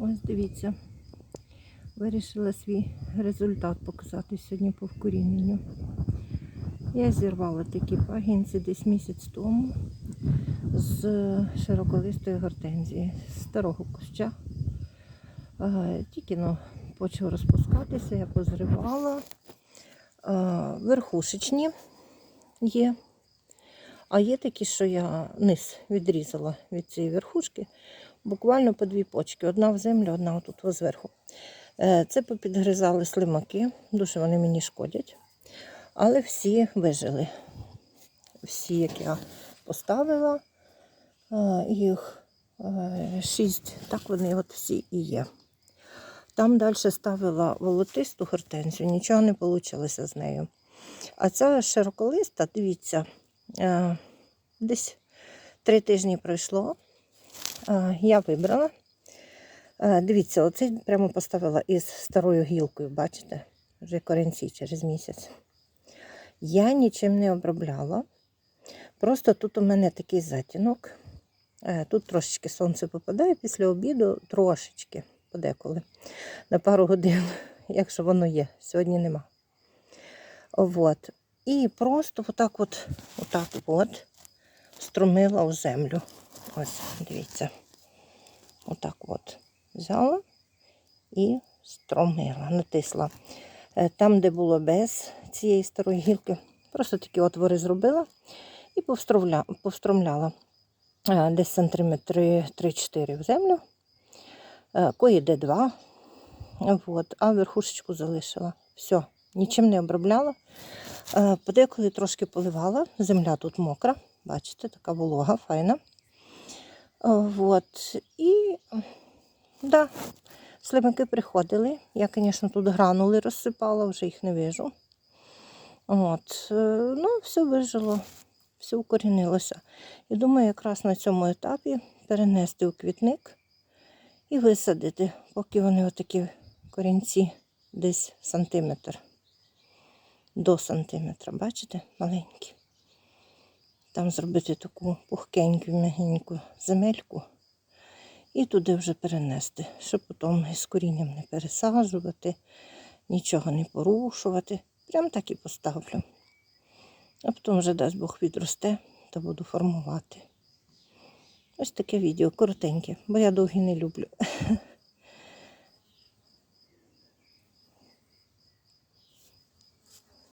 Ось дивіться. Вирішила свій результат показати сьогодні по вкоріненню. Я зірвала такі пагінці десь місяць тому з широколистої гортензії, з старого куща. Тільки ну, почав розпускатися, я позривала. Верхушечні є. А є такі, що я низ відрізала від цієї верхушки, буквально по дві почки. Одна в землю, одна отут зверху. Е, Це попідгризали слимаки, дуже вони мені шкодять. Але всі вижили. Всі, як я поставила, е, їх е, шість, так вони от всі і є. Там далі ставила волотисту гортензію, нічого не вийшло з нею. А ця широколиста, дивіться, десь три тижні пройшло. Я вибрала. Дивіться, оцей прямо поставила із старою гілкою, бачите? Вже корінці через місяць. Я нічим не обробляла. Просто тут у мене такий затінок. Е, Тут трошечки сонце попадає після обіду, трошечки подеколи. На пару годин, якщо воно є. Сьогодні нема. От. І просто отак от, отак от струмила в землю. Ось, дивіться. Отак от взяла і стромила, натисла. Е, Там, де було без цієї старої гілки, просто такі отвори зробила і повстромля, повстромляла Е, десь сантиметри 3-4 в землю, Е, кої-де 2, от, а верхушечку залишила. Все, нічим не обробляла. Е, Подеколи трошки поливала, земля тут мокра, бачите, така волога, файна. От. І да, слимаки приходили. Я, звісно, тут гранули розсипала, вже їх не вижу. От. е, Ну, все вижило, все укорінилося. І думаю, якраз на цьому етапі перенести у квітник і висадити, поки вони отакі корінці десь сантиметр. До сантиметра, бачите, маленькі. Там зробити таку пухкеньку, м'ягеньку земельку і туди вже перенести, щоб потім із корінням не пересаджувати, нічого не порушувати. Прям так і поставлю. А потім вже дасть Бог відросте, то буду формувати. Ось таке відео, коротеньке, бо я довгі не люблю.